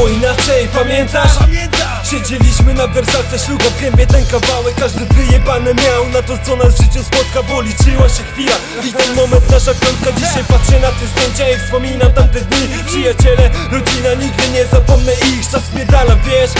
było inaczej, pamiętasz? Siedzieliśmy na wersalce, śluga w gębie ten kawałek Każdy wyjebane miał na to co nas w życiu spotka Bo liczyła się chwila i ten moment nasza piątka Dzisiaj patrzę na te zdjęcia i wspominam tamte dni Przyjaciele, rodzina, nigdy nie zapomnę ich Czas spierdala, wiesz?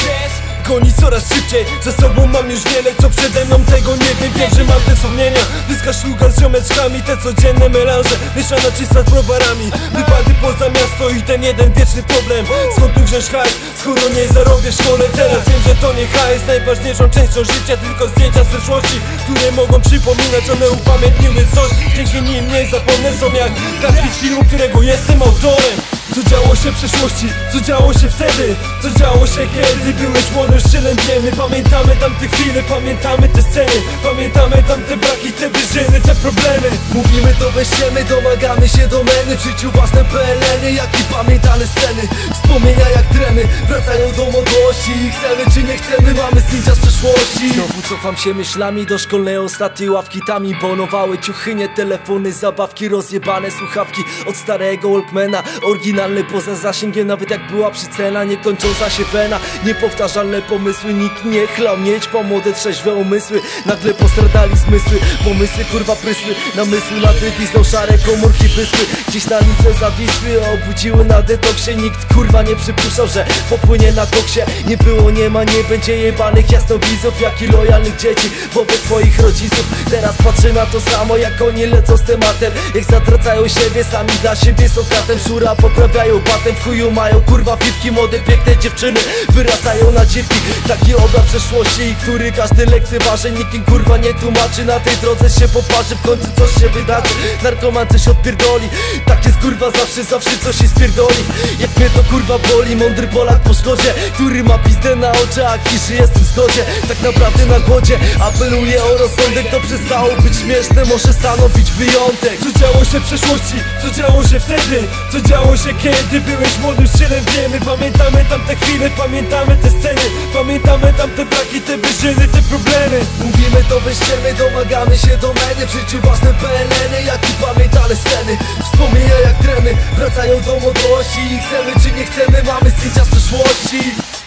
Goni coraz szybciej, za sobą mam już wiele Co przede mną tego nie wiem, wiem, że mam te wspomnienia. Wyska szluga z ziomeczkami, te codzienne melanże. Mieszana czysta z browarami. Wypady poza miasto i ten jeden wieczny problem. Skąd tu wziąć hajs, skoro nie zarobię szkole Teraz? Wiem, że to nie hajs, najważniejszą częścią życia Tylko zdjęcia z przeszłości, które mogą przypominać One upamiętniły coś, dzięki nim nie zapomnę Są jak kartki z filmu, którego jestem autorem co działo się w przeszłości, co działo się wtedy? Co działo się kiedy? Byłeś młodym szczelem wiemy Pamiętamy tamte chwile, pamiętamy te sceny. Pamiętamy tamte braki, te wyżyny, te problemy. Mówimy to bez ściemy, domagamy się domeny. W życiu własne PLN-y, jak i pamiętane sceny. Wspomnienia jak tremy, wracają do młodości. Chcemy czy nie chcemy, mamy zdjęcia z przeszłości. Znowu cofam się myślami do szkolnej ostatniej ławki. Tam imponowały ciuchy, nie telefony, zabawki Rozjebane słuchawki. Od starego Walkmana Poza zasięgiem, nawet jak była przycena Niekończąca się wena, niepowtarzalne pomysły Nikt nie chlał mieć po młode trzeźwe umysły. Nagle postradali zmysły, pomysły kurwa prysły. Namysły na znowu szare komórki wyspy Gdzieś na lice zawisły, obudziły na detoksie. Nikt kurwa nie przypuszczał, że popłynie na koksie. Nie było, nie ma, nie będzie jebanych jasnowidzów Jak i lojalnych dzieci wobec swoich rodziców. Teraz patrzę na to samo, jak oni lecą z tematem. Jak zatracają siebie, sami dla siebie są kratem. Szura poprawiają batem, w chuju mają kurwa piwki Młode, piękne dziewczyny wyrastają na dziwki Taki obraz przeszłości, który każdy lekceważy Nikim kurwa nie tłumaczy, na tej drodze się poparzy W końcu coś się wydarzy, narkoman coś odpierdoli. Tak jest kurwa zawsze, zawsze coś się spierdoli. Jak mnie to kurwa boli, mądry Polak po szkodzie Który ma pizdę na oczach i żyje z zgodzie. Tak naprawdę na głodzie, apeluję o rozsądek To przestało być śmieszne, może stanowić wyjątek. Co działo się w przeszłości, co działo się wtedy Co działo się kiedy byłeś młodym szczelem Wiemy, pamiętamy tamte chwile, pamiętamy te sceny. Pamiętamy tamte braki, te wyżyny, te problemy. Mówimy to bez ściemy, domagamy się domeny W życiu własne PLN-y, jak i pamiętane sceny. Wspomnienia jak tremy, wracają do młodości. I chcemy czy nie chcemy, mamy zdjęcia z przeszłości